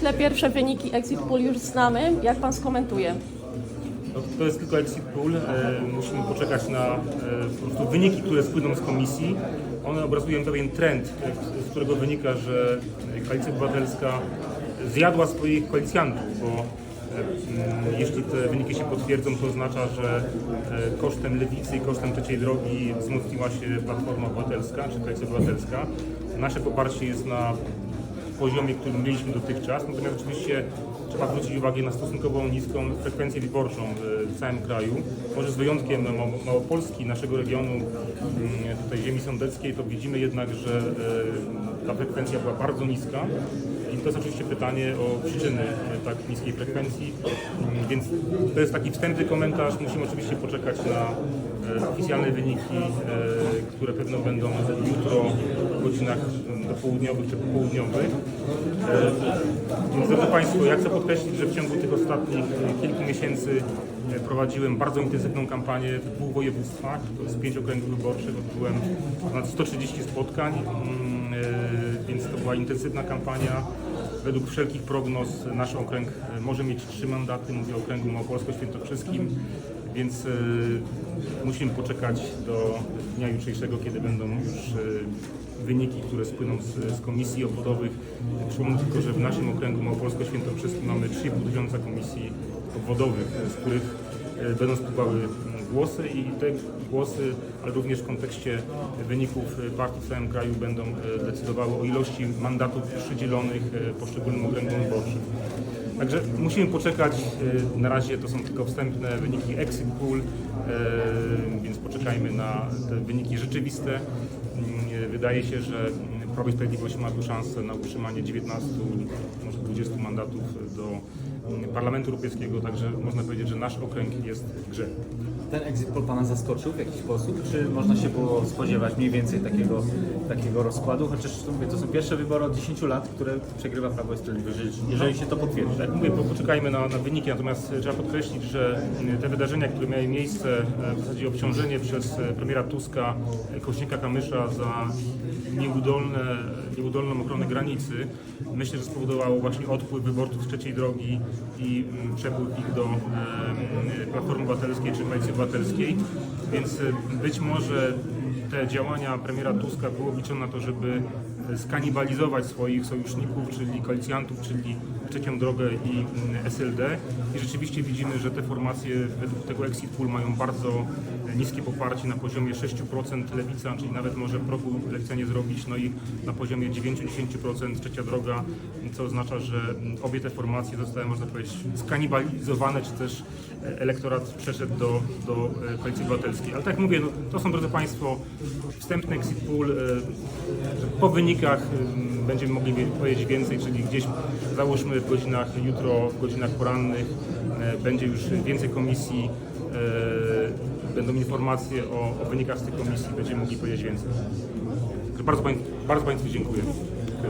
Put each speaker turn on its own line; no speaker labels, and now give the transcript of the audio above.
ściśle pierwsze wyniki exit poll już znamy. Jak pan skomentuje?
No, to jest tylko exit poll. E, musimy poczekać na e, po prostu wyniki, które spłyną z komisji. One obrazują pewien trend, z którego wynika, że Koalicja Obywatelska zjadła swoich koalicjantów, bo e, mm, jeśli te wyniki się potwierdzą, to oznacza, że e, kosztem lewicy i kosztem trzeciej drogi wzmocniła się Platforma Obywatelska czy Koalicja Obywatelska. Nasze poparcie jest na poziomie, który mieliśmy dotychczas. Natomiast oczywiście trzeba zwrócić uwagę na stosunkowo niską frekwencję wyborczą w, całym kraju. Może z wyjątkiem Mało- Małopolski, naszego regionu, mm, tutaj ziemi sądeckiej, to widzimy jednak, że e, ta frekwencja była bardzo niska. I to jest oczywiście pytanie o przyczyny e, tak niskiej frekwencji, Mm, więc to jest taki wstępny komentarz. Musimy oczywiście poczekać na e, oficjalne wyniki, e, które pewno będą jutro w godzinach mm, dopołudniowych czy popołudniowych. E, drodzy Państwo, ja chcę podkreślić, że w ciągu tych ostatnich kilku miesięcy e, prowadziłem bardzo intensywną kampanię w dwóch województwach, to z pięć okręgów wyborczych, odbyłem ponad 130 spotkań, mm, więc to była intensywna kampania. Według wszelkich prognoz nasz okręg może mieć trzy mandaty, mówię o okręgu małopolsko-świętokrzyskim, więc e, musimy poczekać do dnia jutrzejszego, kiedy będą już e, wyniki, które spłyną z, z komisji obwodowych. Przypomnę tylko, że w naszym okręgu małopolsko-świętokrzyskim mamy 3,5 tysiąca komisji obwodowych, z których będą spływały głosy i te głosy, ale również w kontekście wyników partii w całym kraju będą e, decydowały o ilości mandatów przydzielonych e, poszczególnym okręgom wyborczym. Także musimy poczekać, e, na razie to są tylko wstępne wyniki exit poll, e, więc poczekajmy na te wyniki rzeczywiste. Mm, Wydaje się, że mm, Prawo i Sprawiedliwość ma tu szansę na utrzymanie 19, może 20 mandatów do mm, Parlamentu Europejskiego, także można powiedzieć, że nasz okręg jest w grze.
Ten exit poll Pana zaskoczył w jakiś sposób? Czy można się było spodziewać mniej więcej takiego, takiego rozkładu? Chociaż to, mówię, to są pierwsze wybory od 10 lat, które przegrywa Prawo i Sprawiedliwość, jeżeli, się to potwierdzi.
Tak mówię, po- poczekajmy na, na wyniki, natomiast trzeba podkreślić, że te wydarzenia, które miały miejsce, e, w zasadzie obciążenie przez e, premiera Tuska, e, Kośnika Kamysza za nieudolne, nieudolną ochronę granicy, myślę, że spowodowało właśnie odpływ wyborców z trzeciej drogi i mm, przepływ ich do Platformy Obywatelskiej czy Koalicji Obywatelskiej, więc e, być może te działania premiera Tuska były liczone na to, żeby skanibalizować swoich sojuszników, czyli koalicjantów, czyli trzecią drogę i mm, SLD. I rzeczywiście widzimy, że te formacje według tego exit poll mają bardzo niskie poparcie na poziomie 6% lewica, czyli nawet może progu lewica nie zrobić, no i na poziomie 9-10% trzecia droga, co oznacza, że mm, obie te formacje zostały, można powiedzieć, skanibalizowane, czy też e, elektorat przeszedł do, do e, koalicji obywatelskiej. Ale tak jak mówię, no, to są, drodzy Państwo, wstępny exit poll. e, Po wynikach e, będziemy mogli wie- powiedzieć więcej, czyli gdzieś załóżmy w godzinach jutro, w godzinach porannych e, będzie już więcej komisji, e, będą informacje o, o wynikach z tych komisji, będziemy mogli powiedzieć więcej. Bardzo, bardzo Państwu dziękuję.